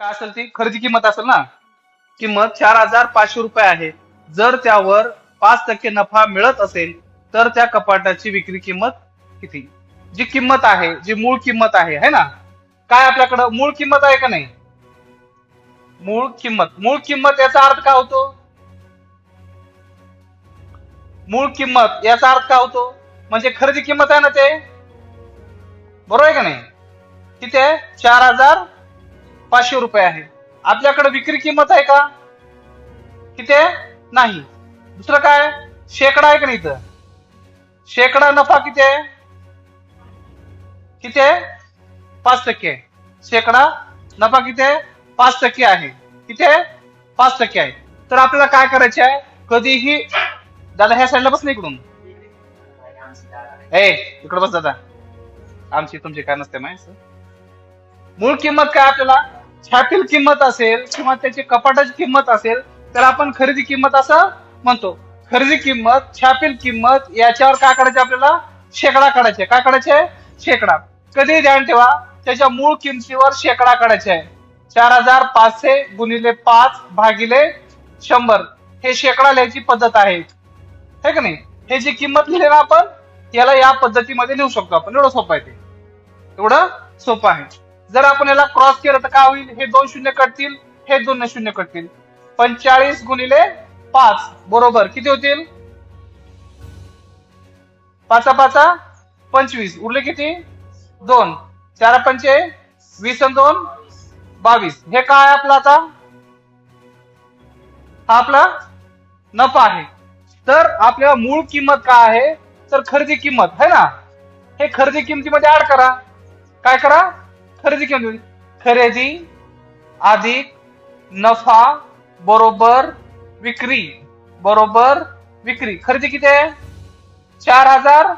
काय असेल ती? खरेदी किंमत असेल ना? किंमत चार हजार पाचशे रुपये आहे. जर त्यावर पाच टक्के नफा मिळत असेल तर त्या कपाटाची विक्री किंमत किती? जी किंमत आहे जी मूळ किंमत आहे है ना? काय आपल्याकडं? मूळ किंमत आहे का नाही? मूळ किंमत. मूळ किंमत याचा अर्थ काय होतो? मूळ किंमत याचा अर्थ काय होतो? म्हणजे खरेदी किंमत आहे ना ते? बरोबर आहे का नाही? किती आहे चार हजार पाचशे रुपये आहे. आपल्याकडे विक्री किंमत आहे का? किती आहे नाही. दुसरं काय? शेकडा आहे का नाही इथं? शेकडा नफा किती आहे? किती आहे? पाच टक्के. आहे. शेकडा नफा किती आहे? पाच टक्के आहे. किती आहे? पाच टक्के आहे. तर आपल्याला काय करायचे आहे? कधीही दादा ह्या साईडला बस नाही इकडून. ए इकडे बस दादा. आमची तुमची काय नसते माहिती मूळ किंमत काय आपल्याला? छापील किंमत असेल किंवा त्याची कपाटाची किंमत असेल तर आपण खरेदी किंमत असं म्हणतो. खरेदी किंमत छापील किंमत याच्यावर काय करायचे आपल्याला? शेकडा काढायचे. काय काढायचे? शेकडा. कधी ध्यान ठेवा त्याच्या मूळ किमतीवर शेकडा काढायचे आहे. चार हजार पाचशे गुणिले पाच भागिले शंभर. हे शेकडा लिहायची पद्धत आहे. है का नाही? हे जी किंमत लिहिली ना आपण याला या पद्धतीमध्ये लिहू शकतो आपण. एवढं सोपं आहे ते. एवढं सोपं आहे. जर आपण याला क्रॉस केलं तर काय होईल? हे दोन शून्य कटतील हे दोन शून्य कटतील. पंचेचाळीस गुणिले पाच बरोबर किती होतील? पाचा पाचा पंचवीस. उरले किती? दोन. चार पंचे वीस आणि दोन बावीस. हे काय आपलं आता? हा आपला नफा आहे. तर आपल्या मूळ किंमत काय आहे? तर खरेदी किंमत है ना? हे खरेदी किमतीमध्ये ऍड करा. काय करा? खरेदी किंमत खरेदी अधिक नफा बरोबर विक्री बरोबर विक्री. खरेदी किती आहे? चार हजार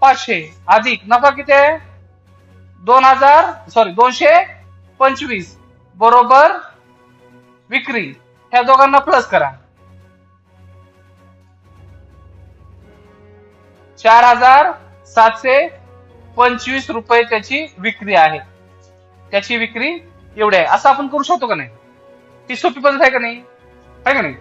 पाचशे. अधिक नफा किती आहे? दोन हजार सॉरी दोनशे पंचवीस. बरोबर विक्री. ह्या दोघांना प्लस करा. चार हजार सातशे पंचवीस रुपये त्याची विक्री आहे. त्याची विक्री एवढी आहे. असं आपण करू शकतो का नाही? ती सोपी पद्धत आहे का नाही? आहे का नाही?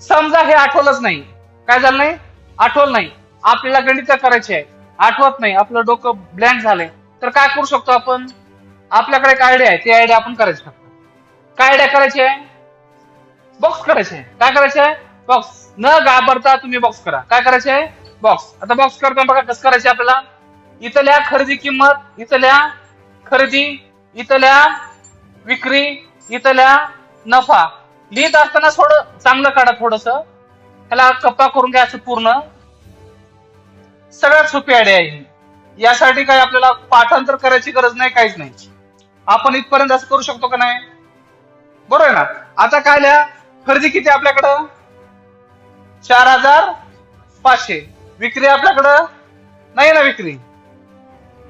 समजा हे आठवलंच नाही. काय झालं नाही? आठवलं नाही. आपल्याला गणित करायचे आहे? आठवत नाही. आपलं डोकं ब्लँक झालंय. तर काय करू शकतो आपण? आपल्याकडे एक आयडिया आहे. ती आयडिया आपण करायची शकतो काय आयडिया करायची आहे? बॉक्स करायचे आहे. काय करायचे आहे? बॉक्स न घाबरता तुम्ही बॉक्स करा. काय करायचे आहे? बॉक्स आता बॉक्स करताना बघा कसं करायचे आपल्याला? इथल्या खरेदी किंमत इथल्या खरेदी इथल्या विक्री इथल्या नफा लिहित असताना थोडं चांगलं काढा थोडस. त्याला कप्पा करून घ्या असं पूर्ण. सगळ्यात सोपी आयडिया आहे यासाठी काही आपल्याला पाठांतर करायची गरज नाही काहीच नाही. आपण इथपर्यंत असं करू शकतो का नाही? बरोबर आहे ना? आता काय लिहा खरेदी किती आपल्याकडं? चार हजार पाचशे. विक्री आपल्याकडं? नाही ना विक्री.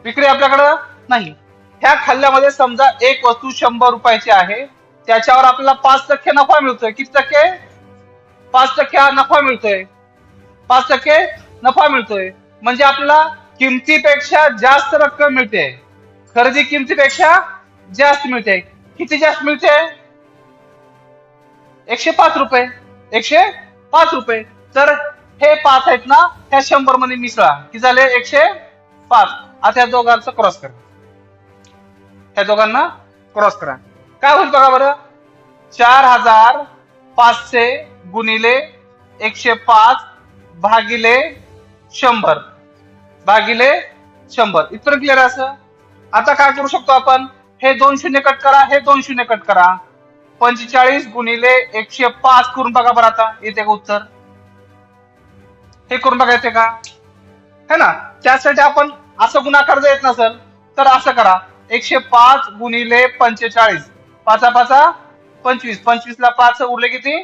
विक्री आपल्याकडं? नाही. ह्या खाल्ल्यामध्ये समजा एक वस्तू शंभर रुपयाची आहे त्याच्यावर आपल्याला पाच टक्के नफा मिळतोय. किती टक्के? पाच टक्के हा नफा मिळतोय. पाच टक्के नफा मिळतोय. म्हणजे आपल्याला किमतीपेक्षा जास्त रक्कम मिळते. खरेदी किमतीपेक्षा जास्त मिळते. किती जास्त मिळते? एकशे पाच रुपये. एकशे पाच रुपये. तर हे पाच आहेत ना त्या शंभरमध्ये मिसळा. किती झाले? एकशे पाच. आता या दोघांचं क्रॉस करा. ह्या दोघांना क्रॉस करा. काय होईल बघा बरं? चार हजार पाचशे गुणिले एकशे पाच भागिले शंभर. भागिले शंभर. इतर क्लिअर असं? आता काय करू शकतो आपण? हे दोन शून्य कट करा हे दोन शून्य कट करा. पंचेचाळीस गुणिले एकशे पाच करून बघा बरं आता. येते का उत्तर? हे करून बघा येते का? है ना? त्यासाठी आपण असं गुणाकार जर येत नसेल तर असं करा. एकशे पाच गुणिले पंचेचाळीस. पाचा पाचा. पंचवीस. पंचवीस ला पाच उरले किती?